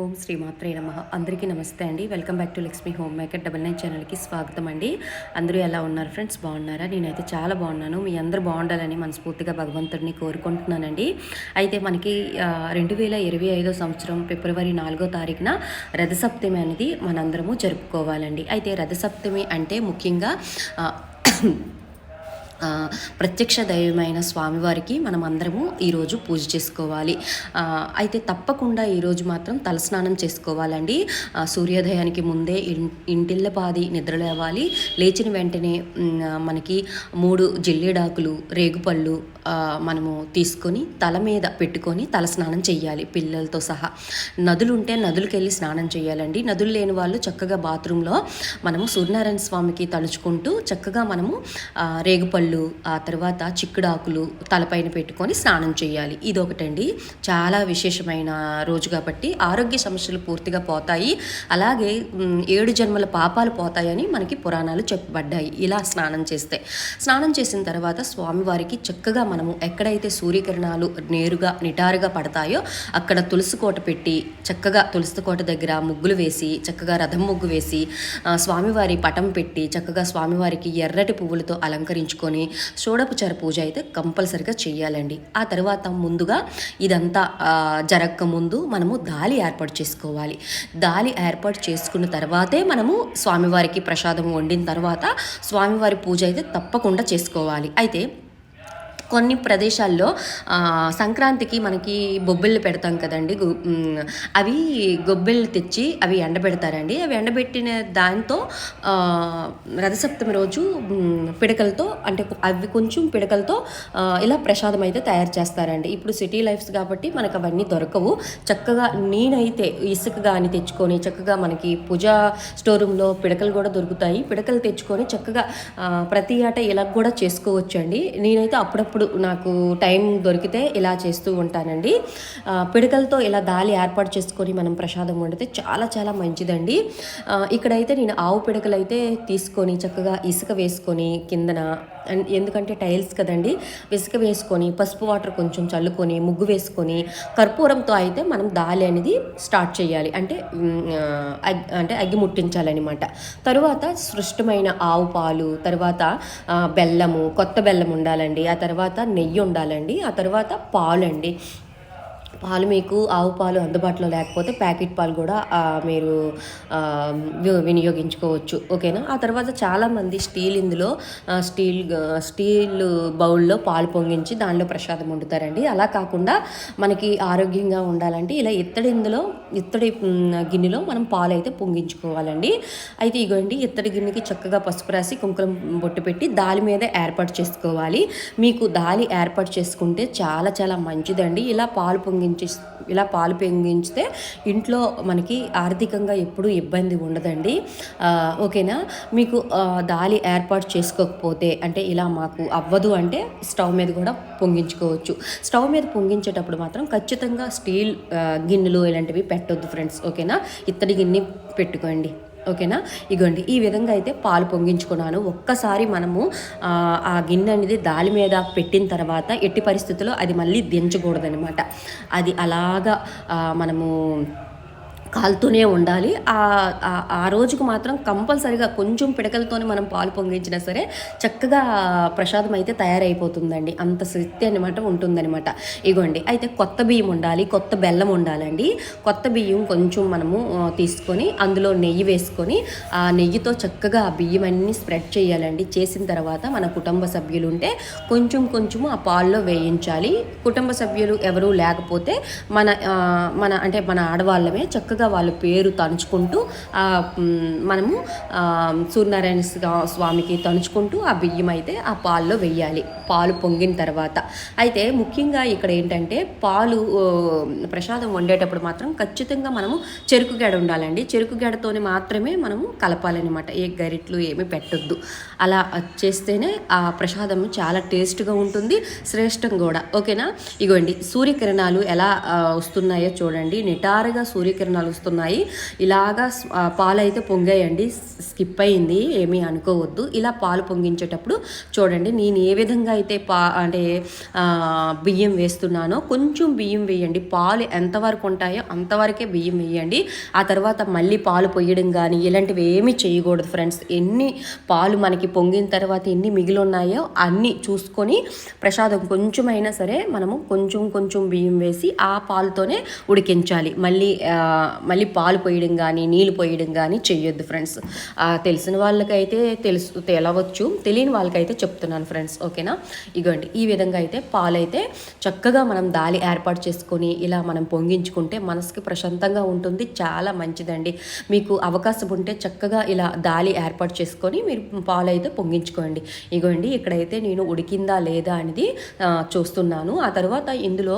ఓం శ్రీ మాత్రే నమ. అందరికీ నమస్తే అండి. Welcome back to Lakshmi home maker double nine ఛానల్కి స్వాగతం అండి. అందరూ ఎలా ఉన్నారు ఫ్రెండ్స్ బాగున్నారా? నేనైతే చాలా బాగున్నాను. మీ అందరూ బాగుండాలని మనస్ఫూర్తిగా భగవంతుడిని కోరుకుంటున్నానండి. అయితే మనకి రెండు వేల ఇరవై ఐదో సంవత్సరం ఫిబ్రవరి నాలుగో తారీఖున రథసప్తమి అనేది మనందరము జరుపుకోవాలండి. అయితే రథసప్తమి అంటే ముఖ్యంగా ప్రత్యక్ష దైవమైన స్వామివారికి మనం అందరము ఈరోజు పూజ చేసుకోవాలి. అయితే తప్పకుండా ఈరోజు మాత్రం తలస్నానం చేసుకోవాలండి. సూర్యోదయానికి ముందే ఇంటిళ్ళ ఇంటిల్లపాది నిద్ర లేవాలి. లేచిన వెంటనే మనకి మూడు జిల్లేడాకులు రేగుపళ్ళు మనము తీసుకొని తల మీద పెట్టుకొని తలస్నానం చేయాలి పిల్లలతో సహా. నదులు ఉంటే నదులకు వెళ్ళి స్నానం చేయాలండి నదులు లేని వాళ్ళు చక్కగా బాత్రూంలో మనము సూర్యనారాయణ స్వామికి తలుచుకుంటూ చక్కగా మనము రేగుపళ్ళు పళ్ళు ఆ తర్వాత చిక్కుడాకులు తలపైన పెట్టుకొని స్నానం చేయాలి. ఇదొకటండి. చాలా విశేషమైన రోజు కాబట్టి ఆరోగ్య సమస్యలు పూర్తిగా పోతాయి. అలాగే ఏడు జన్మల పాపాలు పోతాయని మనకి పురాణాలు చెప్పబడ్డాయి. ఇలా స్నానం చేస్తే. స్నానం చేసిన తర్వాత స్వామివారికి చక్కగా మనము ఎక్కడైతే సూర్యకిరణాలు నేరుగా నిటారుగా పడతాయో అక్కడ తులసి కోట పెట్టి చక్కగా తులసి కోట దగ్గర ముగ్గులు వేసి చక్కగా రథం ముగ్గు వేసి స్వామివారి పటం పెట్టి చక్కగా స్వామివారికి ఎర్రటి పువ్వులతో అలంకరించుకొని షోడపచార పూజ అయితే కంపల్సరిగా చేయాలండి ఆ తర్వాత ముందుగా ఇదంతా జరగక ముందు మనము దాలి ఏర్పాటు చేసుకోవాలి. దాలి ఏర్పాటు చేసుకున్న తర్వాతే మనము స్వామివారికి ప్రసాదం వండిన తర్వాత స్వామివారి పూజ అయితే తప్పకుండా చేసుకోవాలి. అయితే కొన్ని ప్రదేశాల్లో సంక్రాంతికి మనకి బొబ్బిళ్ళు పెడతాం కదండి. అవి గొబ్బిళ్ళు తెచ్చి అవి ఎండబెడతారండి. అవి ఎండబెట్టిన దాంతో రథసప్తమి రోజు పిడకలతో అంటే అవి కొంచెం పిడకలతో ఇలా ప్రసాదం అయితే తయారు చేస్తారండి. ఇప్పుడు సిటీ లైఫ్స్ కాబట్టి మనకు అవన్నీ దొరకవు. చక్కగా నేనైతే ఇసుక కానీ తెచ్చుకొని చక్కగా మనకి పూజా స్టోర్ రూమ్లో పిడకలు కూడా దొరుకుతాయి. పిడకలు తెచ్చుకొని చక్కగా ప్రతి ఆట ఇలా కూడా చేసుకోవచ్చు అండి నేనైతే అప్పుడప్పుడు నాకు టైం దొరికితే ఇలా చేస్తూ ఉంటానండి. పిడకలతో ఇలా దాలి ఏర్పాటు చేసుకొని మనం ప్రసాదం వండితే చాలా చాలా మంచిదండి. ఇక్కడైతే నేను ఆవు పిడకలు అయితే తీసుకొని చక్కగా ఇసుక వేసుకొని కిందన ఎందుకంటే టైల్స్ కదండి ఇసుక వేసుకొని పసుపు వాటర్ కొంచెం చల్లుకొని ముగ్గు వేసుకొని కర్పూరంతో అయితే మనం దాలి అనేది స్టార్ట్ చేయాలి. అంటే అంటే అగ్గి ముట్టించాలన్నమాట. తరువాత సృష్టమైన ఆవు పాలు తర్వాత బెల్లము కొత్త బెల్లం ఉండాలండి. ఆ తర్వాత తర్వాత నెయ్యి ఉండాలండి ఆ తర్వాత పాలండి. పాలు మీకు ఆవు పాలు అందుబాటులో లేకపోతే ప్యాకెట్ పాలు కూడా మీరు వినియోగించుకోవచ్చు. ఓకేనా? ఆ తర్వాత చాలామంది స్టీల్ ఇందులో స్టీల్ స్టీల్ బౌల్లో పాలు పొంగించి దానిలో ప్రసాదం వండుతారండి. అలా కాకుండా మనకి ఆరోగ్యంగా ఉండాలంటే ఇలా ఇత్తడి ఇందులో ఇత్తడి గిన్నెలో మనం పాలు అయితే పొంగించుకోవాలండి. అయితే ఇగోండి ఇత్తడి గిన్నెకి చక్కగా పసుపు రాసి కుంకుమ బొట్టు పెట్టి దాలి మీద ఏర్పాటు చేసుకోవాలి. మీకు దాలి ఏర్పాటు చేసుకుంటే చాలా చాలా మంచిదండి. ఇలా పాలు పొంగించి ఇలా పాలు పొంగించితే ఇంట్లో మనకి ఆర్థికంగా ఎప్పుడూ ఇబ్బంది ఉండదండి. ఓకేనా? మీకు దాలి ఏర్పాటు చేసుకోకపోతే అంటే ఇలా మాకు అవ్వదు అంటే స్టవ్ మీద కూడా పొంగించుకోవచ్చు. స్టవ్ మీద పొంగించేటప్పుడు మాత్రం ఖచ్చితంగా స్టీల్ గిన్నెలు ఇలాంటివి పెట్టొద్దు ఫ్రెండ్స్. ఓకేనా? ఇత్తడి గిన్నె పెట్టుకోండి. ఓకేనా? ఇగోండి ఈ విధంగా అయితే పాలు పొంగించుకున్నాను. ఒక్కసారి మనము ఆ, గిన్నె అనేది దాలి మీద పెట్టిన తర్వాత ఎట్టి పరిస్థితుల్లో అది మళ్ళీ దించకూడదనమాట అది అలాగా మనము కాలుతూనే ఉండాలి. ఆ ఆ- రోజుకు మాత్రం కంపల్సరిగా కొంచెం పిడకలతోనే మనం పాలు పొంగించినా సరే చక్కగా ప్రసాదం అయితే తయారైపోతుందండి. అంత శక్తి అనమాట ఉంటుందన్నమాట. ఇగోండి అయితే కొత్త బియ్యం ఉండాలి కొత్త బెల్లం ఉండాలండి. కొత్త బియ్యం కొంచెం మనము తీసుకొని అందులో నెయ్యి వేసుకొని ఆ నెయ్యితో చక్కగా ఆ బియ్యం అన్నీ స్ప్రెడ్ చేయాలండి. చేసిన తర్వాత మన కుటుంబ సభ్యులు ఉంటే కొంచెం కొంచెము ఆ పాల్లో వేయించాలి. కుటుంబ సభ్యులు ఎవరూ లేకపోతే మన మన అంటే మన ఆడవాళ్ళమే చక్కగా వాళ్ళ పేరు తణుచుకుంటూ మనము సూర్యనారాయణ స్వామికి తణుచుకుంటూ ఆ బియ్యం అయితే ఆ పాల్లో వెయ్యాలి పాలు పొంగిన తర్వాత. అయితే ముఖ్యంగా ఇక్కడ ఏంటంటే పాలు ప్రసాదం వండేటప్పుడు మాత్రం ఖచ్చితంగా మనము చెరుకు గడ ఉండాలండి. చెరుకు గెడతోనే మాత్రమే మనము కలపాలన్నమాట ఏ గరిట్లు ఏమి పెట్టొద్దు. అలా చేస్తేనే ఆ ప్రసాదం చాలా టేస్ట్గా ఉంటుంది శ్రేష్టం కూడా. ఓకేనా? ఇగోండి సూర్యకిరణాలు ఎలా వస్తున్నాయో చూడండి. నిటారుగా సూర్యకిరణాలు వస్తున్నాయి ఇలాగా పాలు అయితే పొంగాయండి. స్కిప్ అయింది. ఏమీ అనుకోవద్దు. ఇలా పాలు పొంగించేటప్పుడు చూడండి నేను ఏ విధంగా అయితే పా అంటే బియ్యం వేస్తున్నానో కొంచెం బియ్యం వేయండి. పాలు ఎంతవరకు ఉంటాయో అంతవరకే బియ్యం వేయండి. ఆ తర్వాత మళ్ళీ పాలు పొయ్యడం కానీ ఇలాంటివి ఏమీ చేయకూడదు ఫ్రెండ్స్. ఎన్ని పాలు మనకి పొంగిన తర్వాత ఎన్ని మిగిలి ఉన్నాయో అన్నీ చూసుకొని ప్రసాదం కొంచెమైనా సరే మనము కొంచెం కొంచెం బియ్యం వేసి ఆ పాలతోనే ఉడికించాలి. మళ్ళీ మళ్ళీ పాలు పోయడం కానీ నీళ్ళు పోయడం కానీ చెయ్యొద్దు ఫ్రెండ్స్. తెలిసిన వాళ్ళకైతే తెలుసు తెలవచ్చు. తెలియని వాళ్ళకైతే చెప్తున్నాను ఫ్రెండ్స్ ఓకేనా? ఇగోండి ఈ విధంగా అయితే పాలైతే చక్కగా మనం దాలి ఏర్పాటు చేసుకొని ఇలా మనం పొంగించుకుంటే మనసుకి ప్రశాంతంగా ఉంటుంది. చాలా మంచిదండి. మీకు అవకాశం ఉంటే చక్కగా ఇలా దాలి ఏర్పాటు చేసుకొని మీరు పాలు అయితే పొంగించుకోండి. ఇగోండి ఇక్కడైతే నేను ఉడికిందా లేదా అనేది చూస్తున్నాను. ఆ తర్వాత ఇందులో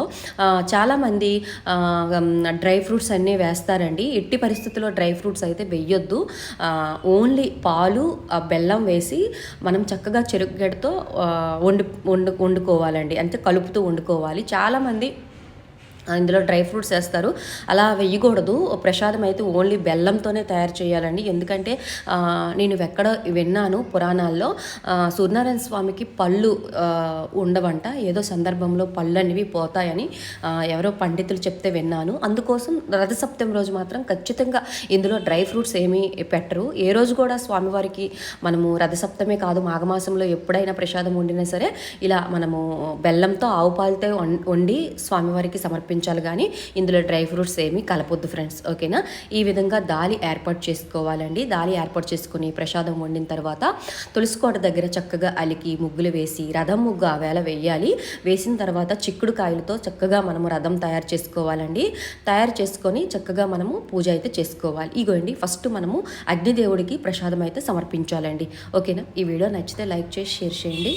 చాలామంది డ్రై ఫ్రూట్స్ అన్నీ వేస్తారు. వేస్తారండి ఎట్టి పరిస్థితుల్లో డ్రై ఫ్రూట్స్ అయితే వెయ్యొద్దు ఓన్లీ పాలు ఆ, బెల్లం వేసి మనం చక్కగా చెరుకుగడ్డతో ఆ, వండు వండు వండుకోవాలండి. అంటే కలుపుతూ వండుకోవాలి. చాలామంది ఇందులో డ్రై ఫ్రూట్స్ వేస్తారు. అలా వేయకూడదు. ప్రసాదం అయితే ఓన్లీ బెల్లంతోనే తయారు చేయాలండి. ఎందుకంటే నేను ఎక్కడ విన్నాను పురాణాల్లో సూర్యనారాయణ స్వామికి పళ్ళు ఉండవంట. ఏదో సందర్భంలో పళ్ళు అనేవి పోతాయని ఎవరో పండితులు చెప్తే విన్నాను. అందుకోసం రథసప్తమి రోజు మాత్రం ఖచ్చితంగా ఇందులో డ్రై ఫ్రూట్స్ ఏమీ పెట్టరు. ఏ రోజు కూడా స్వామివారికి మనము రథసప్తమే కాదు మాఘమాసంలో ఎప్పుడైనా ప్రసాదం వండినా సరే ఇలా మనము బెల్లంతో ఆవు పాలతో వం- వండి స్వామివారికి సమర్పించాలి కానీ ఇందులో డ్రై ఫ్రూట్స్ ఏమీ కలపొద్దు ఫ్రెండ్స్ ఓకేనా? ఈ విధంగా దాలి ఏర్పాటు చేసుకోవాలండి. దాలి ఏర్పాటు చేసుకుని ప్రసాదం వండిన తర్వాత తులసికోట దగ్గర చక్కగా అలికి ముగ్గులు వేసి రథం ముగ్గు ఆ వేళ వేయాలి. వేసిన తర్వాత చిక్కుడు కాయలతో చక్కగా మనము రథం తయారు చేసుకోవాలండి. తయారు చేసుకొని చక్కగా మనము పూజ అయితే చేసుకోవాలి. ఇగోండి ఫస్ట్ మనము అగ్నిదేవుడికి ప్రసాదం అయితే సమర్పించాలండి. ఓకేనా? ఈ వీడియో నచ్చితే లైక్ చేసి షేర్ చేయండి.